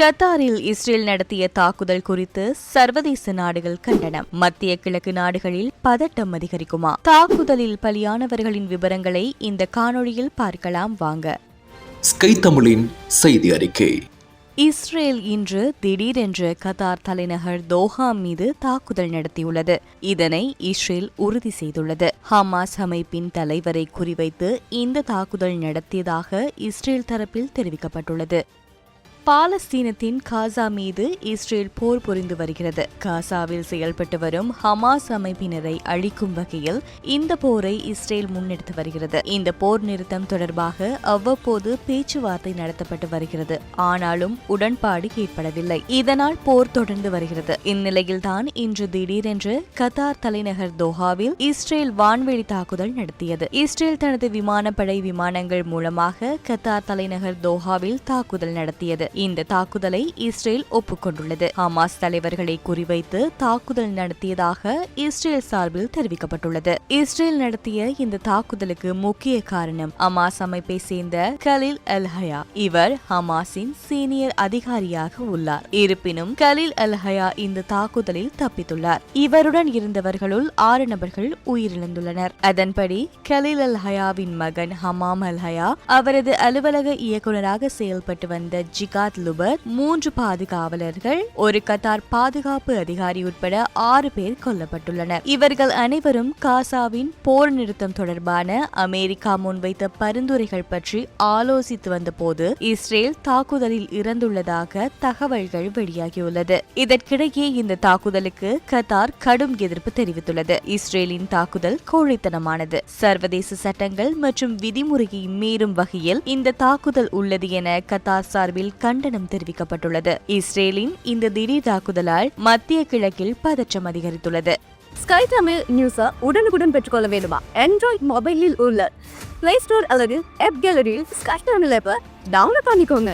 கத்தாரில் இஸ்ரேல் நடத்திய தாக்குதல் குறித்து சர்வதேச நாடுகள் கண்டனம் மத்திய கிழக்கு நாடுகளில் பதட்டம் அதிகரிக்குமா? தாக்குதலில் பலியானவர்களின் விவரங்களை இந்த காணொளியில் பார்க்கலாம் வாங்க. ஸ்கை தமிழின் செய்தி அறிக்கை. இஸ்ரேல் இன்று திடீரென்று கத்தார் தலைநகர் தோஹா மீது தாக்குதல் நடத்தியுள்ளது. இதனை இஸ்ரேல் உறுதி செய்துள்ளது. ஹமாஸ் அமைப்பின் தலைவரை குறிவைத்து இந்த தாக்குதல் நடத்தியதாக இஸ்ரேல் தரப்பில் தெரிவிக்கப்பட்டுள்ளது. பாலஸ்தீனத்தின் காசா மீது இஸ்ரேல் போர் புரிந்து வருகிறது. காசாவில் செயல்பட்டு வரும் ஹமாஸ் அமைப்பினரை அழிக்கும் வகையில் இந்த போரை இஸ்ரேல் முன்னெடுத்து வருகிறது. இந்த போர் நிறுத்தம் தொடர்பாக அவ்வப்போது பேச்சுவார்த்தை நடத்தப்பட்டு வருகிறது. ஆனாலும் உடன்பாடு ஏற்படவில்லை. இதனால் போர் தொடர்ந்து வருகிறது. இந்நிலையில்தான் இன்று திடீரென்று கத்தார் தலைநகர் தோஹாவில் இஸ்ரேல் வான்வெளி தாக்குதல் நடத்தியது. இஸ்ரேல் தனது விமானப்படை விமானங்கள் மூலமாக கத்தார் தலைநகர் தோஹாவில் தாக்குதல் நடத்தியது. இந்த தாக்குதலை இஸ்ரேல் ஒப்புக்கொண்டுள்ளது. ஹமாஸ் தலைவர்களை குறிவைத்து தாக்குதல் நடத்தியதாக இஸ்ரேல் சார்பில் தெரிவிக்கப்பட்டுள்ளது. இஸ்ரேல் நடத்திய இந்த தாக்குதலுக்கு முக்கிய காரணம் ஹமாஸ் அமைப்பை சேர்ந்த கலில் அல் ஹயா இவர் ஹமாஸின் சீனியர் அதிகாரியாக உள்ளார். இருப்பினும் கலில் அல் ஹயா இந்த தாக்குதலில் தப்பித்துள்ளார். இவருடன் இருந்தவர்களுள் ஆறு நபர்கள் உயிரிழந்துள்ளனர். அதன்படி கலில் அல் ஹயாவின் மகன் ஹமாம் அல் ஹயா அவரது அலுவலக இயக்குநராக செயல்பட்டு வந்த ஜிகா ஜிகாத் லுபர் மூன்று பாதுகாவலர்கள் ஒரு கத்தார் பாதுகாப்பு அதிகாரி உட்பட ஆறு பேர் கொல்லப்பட்டுள்ளனர். இவர்கள் அனைவரும் காசாவின் போர் நிறுத்தம் தொடர்பான அமெரிக்கா முன்வைத்த பரிந்துரைகள் பற்றி ஆலோசித்து வந்தபோது இஸ்ரேல் தாக்குதலில் இறந்துள்ளதாக தகவல்கள் வெளியாகியுள்ளது. இதற்கிடையே இந்த தாக்குதலுக்கு கத்தார் கடும் எதிர்ப்பு தெரிவித்துள்ளது. இஸ்ரேலின் தாக்குதல் கோழைத்தனமானது. சர்வதேச சட்டங்கள் மற்றும் விதிமுறையை மீறும் வகையில் இந்த தாக்குதல் உள்ளது என கத்தார் சார்பில் கண்டனம் தெரிவிக்கப்பட்டுள்ளது. இஸ்ரேலின் இந்த திடீர் தாக்குதலால் மத்திய கிழக்கில் பதற்றம் அதிகரித்துள்ளது. ஸ்கை தமிழ் நியூஸை உடனுக்குடன் பெற்றுக்கொள்ள வேண்டுமா? ஆண்ட்ராய்ட் மொபைலில் உள்ள பிளே ஸ்டோர் அல்லது ஆப் கேலரியில் ஸ்கை தமிழ் ஆப்பை டவுன்லோட் பண்ணிக்கோங்க.